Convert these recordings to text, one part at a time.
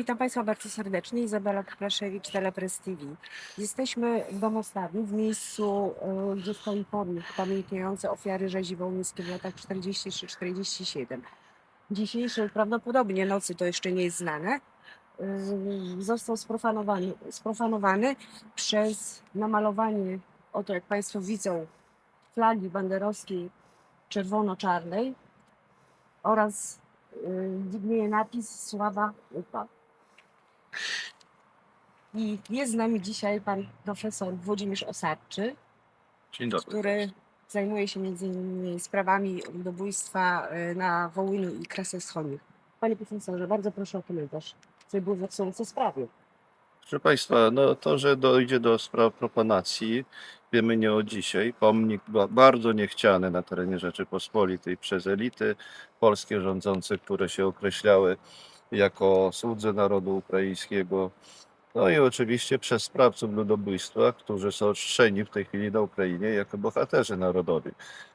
Witam Państwa bardzo serdecznie. Izabela Kupraszewicz, Telepress TV. Jesteśmy w Domostawiu, w miejscu, y, gdzie stoi pomnik pamiętający ofiary rzezi wołyńskiej w latach 43-47. Dzisiejszej prawdopodobnie nocy, to jeszcze nie jest znane, y, został sprofanowany, sprofanowany przez namalowanie, oto jak Państwo widzą, flagi banderowskiej czerwono-czarnej oraz y, widnieje napis Sława UPA. I jest z nami dzisiaj pan profesor Włodzimierz Osadczy, Dzień dobry. który zajmuje się między innymi sprawami ludobójstwa y, na Wołyniu i Kresach Wschodnich. Panie profesorze, bardzo proszę o komentarz w tej bulwersującej sprawie. Proszę Państwa, no to, że dojdzie do spraw profanacji, wiemy nie od dzisiaj. Pomnik ba- bardzo niechciany na terenie Rzeczypospolitej przez elity polskie rządzące, które się określały jako słudzy narodu ukraińskiego. No i oczywiście przez sprawców ludobójstwa, którzy są czczeni w tej chwili na Ukrainie jako bohaterzy narodowi.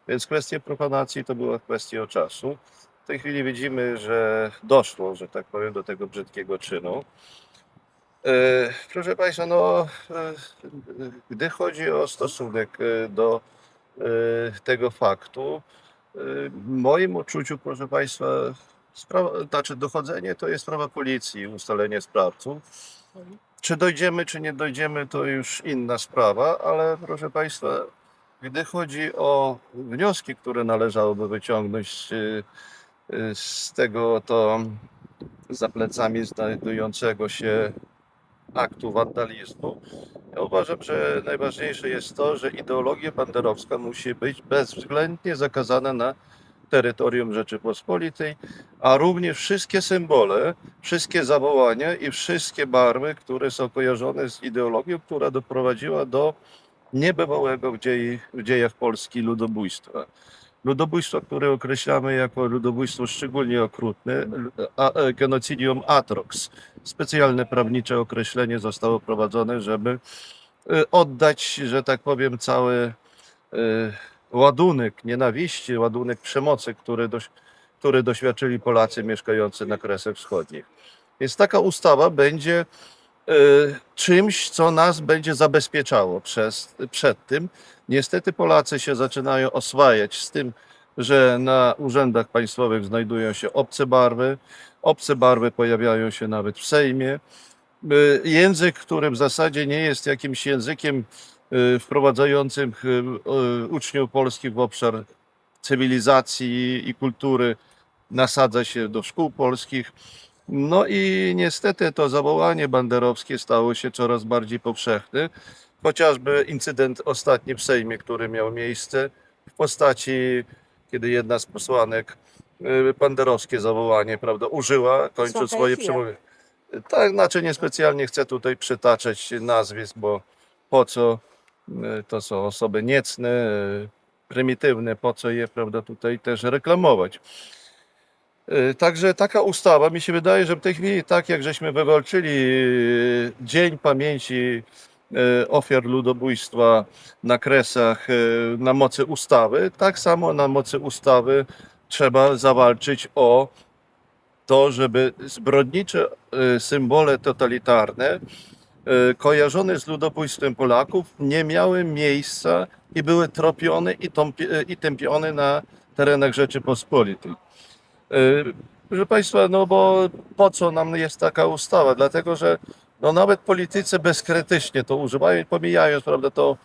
Więc kwestia profanacji to była kwestia czasu. W tej chwili widzimy, że doszło, że tak powiem, do tego brzydkiego czynu. E, Proszę Państwa, no, e, gdy chodzi o stosunek e, do tego faktu, w moim odczuciu, proszę Państwa, sprawa, znaczy dochodzenie to jest sprawa policji, ustalenie sprawców. Czy dojdziemy, czy nie dojdziemy, to już inna sprawa, ale proszę Państwa, gdy chodzi o wnioski, które należałoby wyciągnąć z, e, z tego to za plecami znajdującego się aktu wandalizmu. Ja uważam, że najważniejsze jest to, że ideologia banderowska musi być bezwzględnie zakazana na terytorium Rzeczypospolitej, a również wszystkie symbole, wszystkie zawołania i wszystkie barwy, które są kojarzone z ideologią, która doprowadziła do niebywałego w, dziei, w dziejach Polski ludobójstwa. Ludobójstwo, które określamy jako ludobójstwo szczególnie okrutne, a, genocidium atrox specjalne prawnicze określenie zostało wprowadzone, żeby y, oddać, że tak powiem, cały y, ładunek nienawiści, ładunek przemocy, który, doś, który doświadczyli Polacy mieszkający na Kresach Wschodnich. Więc taka ustawa będzie y, czymś, co nas będzie zabezpieczało przez, przed tym. Niestety Polacy się zaczynają oswajać z tym, że na urzędach państwowych znajdują się obce barwy, Obce barwy pojawiają się nawet w Sejmie. Y, Język, który w zasadzie nie jest jakimś językiem y, wprowadzającym y, y, uczniów polskich w obszar cywilizacji i kultury, nasadza się do szkół polskich. No i niestety to zawołanie banderowskie stało się coraz bardziej powszechne. Chociażby incydent ostatni w Sejmie, który miał miejsce w postaci, kiedy jedna z posłanek banderowskie zawołanie, prawda, użyła, kończąc swoje przemówienie. Tak, znaczy niespecjalnie chcę tutaj przytaczać nazwisk, bo po co to są osoby niecne, y, prymitywne, po co je, prawda, tutaj też reklamować. Y, Także taka ustawa, mi się wydaje, że w tej chwili, tak jak żeśmy wywalczyli Dzień Pamięci ofiar ludobójstwa na Kresach na mocy ustawy, tak samo na mocy ustawy trzeba zawalczyć o to, żeby zbrodnicze symbole totalitarne kojarzone z ludobójstwem Polaków nie miały miejsca i były tropione i, tąpi, y, i tępione na terenach Rzeczypospolitej. Y, Proszę Państwa, no bo po co nam jest taka ustawa? Dlatego, że no nawet politycy bezkrytycznie to używają, pomijając, prawda, tą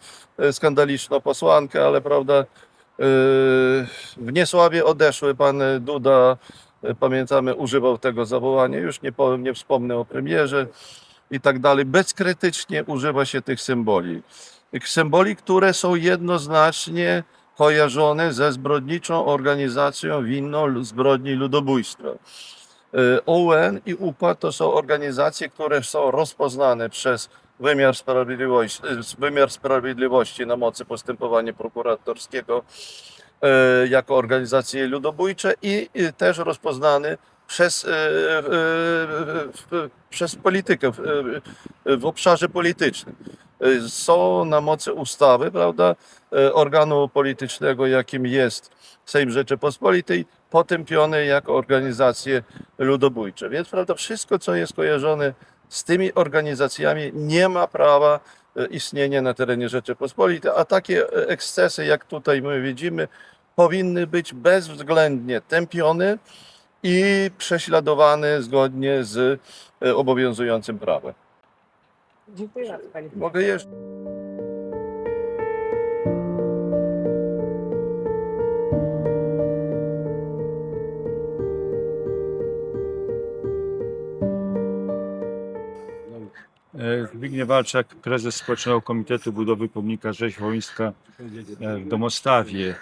skandaliczną posłankę, ale prawda, w niesławie odeszły pan Duda, pamiętamy, używał tego zawołania, już nie powiem, nie wspomnę o premierze i tak dalej. Bezkrytycznie używa się tych symboli. Symboli, które są jednoznacznie kojarzone ze zbrodniczą organizacją winną zbrodni ludobójstwa. Y, OUN i UPA to są organizacje, które są rozpoznane przez wymiar sprawiedliwości, y, wymiar sprawiedliwości na mocy postępowania prokuratorskiego y, jako organizacje ludobójcze i też rozpoznane przez, y, y, y, przez politykę w, obszarze politycznym. Są na mocy ustawy, prawda, organu politycznego, jakim jest Sejm Rzeczypospolitej, potępione jako organizacje ludobójcze. Więc prawda, wszystko, co jest kojarzone z tymi organizacjami, nie ma prawa e, istnienia na terenie Rzeczypospolitej, a takie e, ekscesy, jak tutaj my widzimy, powinny być bezwzględnie tępione i prześladowane zgodnie z e, obowiązującym prawem. Dziękuję bardzo, panie Mogę jeszcze. Zbigniew Walczak, prezes Społecznego Komitetu Budowy Pomnika Rzeź Wołyńska e, w Domostawie.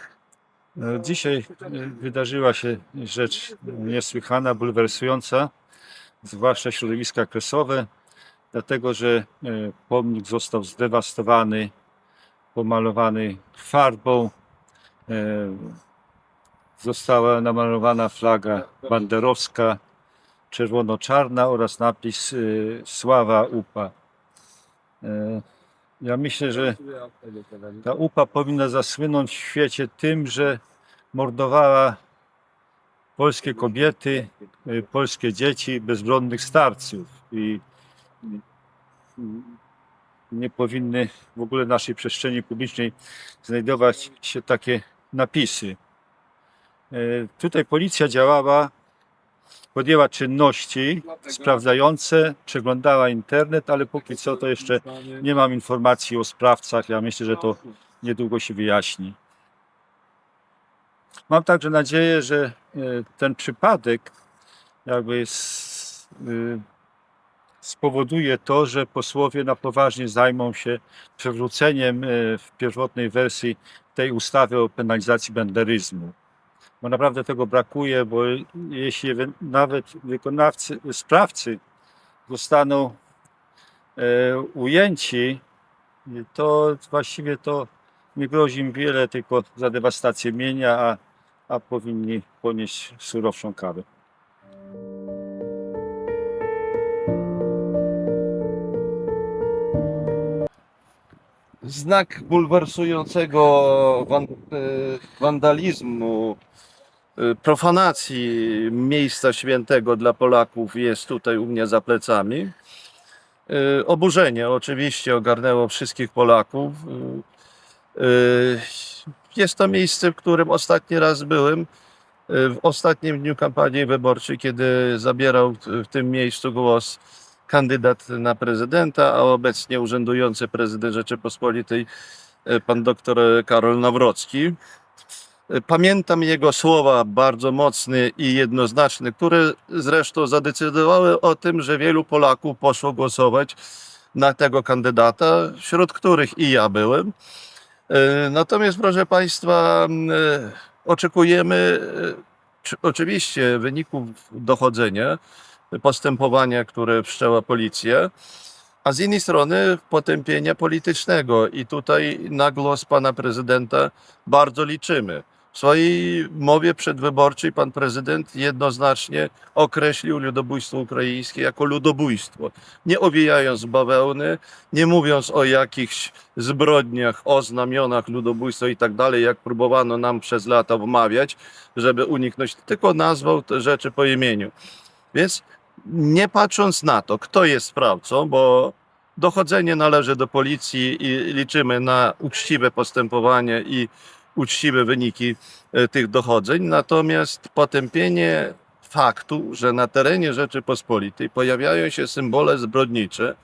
E, Dzisiaj e, wydarzyła się rzecz niesłychana, bulwersująca, zwłaszcza środowiska kresowe, dlatego że e, pomnik został zdewastowany, pomalowany farbą. e, Została namalowana flaga banderowska, czerwono-czarna oraz napis Sława UPA. Ja myślę, że ta UPA powinna zasłynąć w świecie tym, że mordowała polskie kobiety, y, polskie dzieci, bezbronnych starców i y, nie powinny w ogóle w naszej przestrzeni publicznej znajdować się takie napisy. E, Tutaj policja działała podjęła czynności sprawdzające, przeglądała internet, ale póki co to jeszcze nie mam informacji o sprawcach. Ja myślę, że to niedługo się wyjaśni. Mam także nadzieję, że e, ten przypadek jakby y, spowoduje to, że posłowie na poważnie zajmą się przywróceniem e, w pierwotnej wersji tej ustawy o penalizacji banderyzmu bo naprawdę tego brakuje, bo jeśli nawet wykonawcy, sprawcy zostaną e, ujęci, to właściwie to nie grozi im wiele, tylko za dewastację mienia, a, a powinni ponieść surowszą karę. Znak bulwersującego e, wandalizmu, e, profanacji miejsca świętego dla Polaków jest tutaj u mnie za plecami. E, Oburzenie oczywiście ogarnęło wszystkich Polaków. Jest to miejsce, w którym ostatni raz byłem w ostatnim dniu kampanii wyborczej, kiedy zabierał w tym miejscu głos kandydat na prezydenta, a obecnie urzędujący prezydent Rzeczypospolitej, e, pan doktor Karol Nawrocki. E, Pamiętam jego słowa bardzo mocne i jednoznaczne, które zresztą zadecydowały o tym, że wielu Polaków poszło głosować na tego kandydata, wśród których i ja byłem. E, Natomiast, proszę Państwa, oczekujemy czy- oczywiście wyników dochodzenia, postępowania, które wszczęła policja, a z innej strony potępienia politycznego. I tutaj na głos pana prezydenta bardzo liczymy. W swojej mowie przedwyborczej pan prezydent jednoznacznie określił ludobójstwo ukraińskie jako ludobójstwo. Nie owijając bawełny, nie mówiąc o jakichś zbrodniach, o znamionach ludobójstwa i tak dalej, jak próbowano nam przez lata wmawiać, żeby uniknąć, tylko nazwał te rzeczy po imieniu. Więc nie patrząc na to, kto jest sprawcą, bo dochodzenie należy do policji i liczymy na uczciwe postępowanie i uczciwe wyniki e, tych dochodzeń. Natomiast potępienie faktu, że na terenie Rzeczypospolitej pojawiają się symbole zbrodnicze,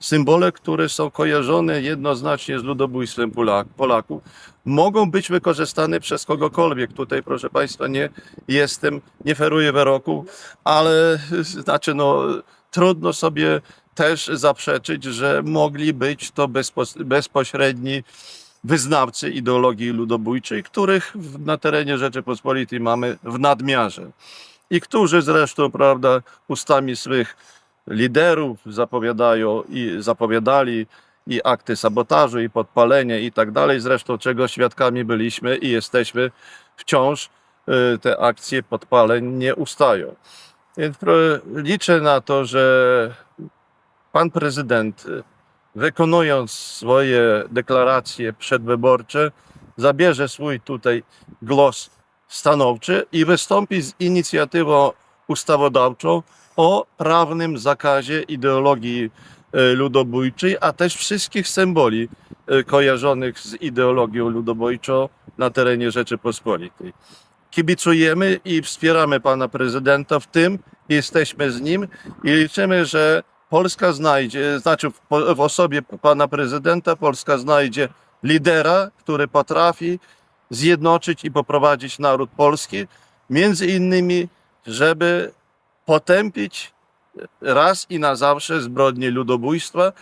symbole, które są kojarzone jednoznacznie z ludobójstwem Polak- Polaków, mogą być wykorzystane przez kogokolwiek. Tutaj, proszę Państwa, nie jestem, nie feruję wyroku, ale znaczy, no, trudno sobie też zaprzeczyć, że mogli być to bezpośredni wyznawcy ideologii ludobójczej, których na terenie Rzeczypospolitej mamy w nadmiarze. I którzy zresztą, prawda, ustami swych liderów zapowiadają i zapowiadali i akty sabotażu, i podpalenie, i tak dalej. Zresztą czego świadkami byliśmy i jesteśmy wciąż, y, te akcje podpaleń nie ustają. Więc pro- liczę na to, że pan prezydent, y, wykonując swoje deklaracje przedwyborcze, zabierze swój tutaj głos stanowczy i wystąpić z inicjatywą ustawodawczą o prawnym zakazie ideologii e, ludobójczej, a też wszystkich symboli e, kojarzonych z ideologią ludobójczą na terenie Rzeczypospolitej. Kibicujemy i wspieramy pana prezydenta w tym, jesteśmy z nim i liczymy, że Polska znajdzie, znaczy w, osobie pana prezydenta, Polska znajdzie lidera, który potrafi zjednoczyć i poprowadzić naród polski, między innymi, żeby potępić raz i na zawsze zbrodnie ludobójstwa,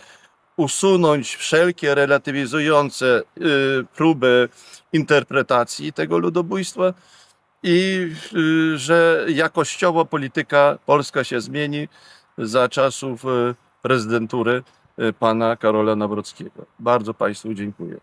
usunąć wszelkie relatywizujące y, próby interpretacji tego ludobójstwa i y, że jakościowo polityka polska się zmieni za czasów y, prezydentury pana Karola Nawrockiego. Bardzo Państwu dziękuję.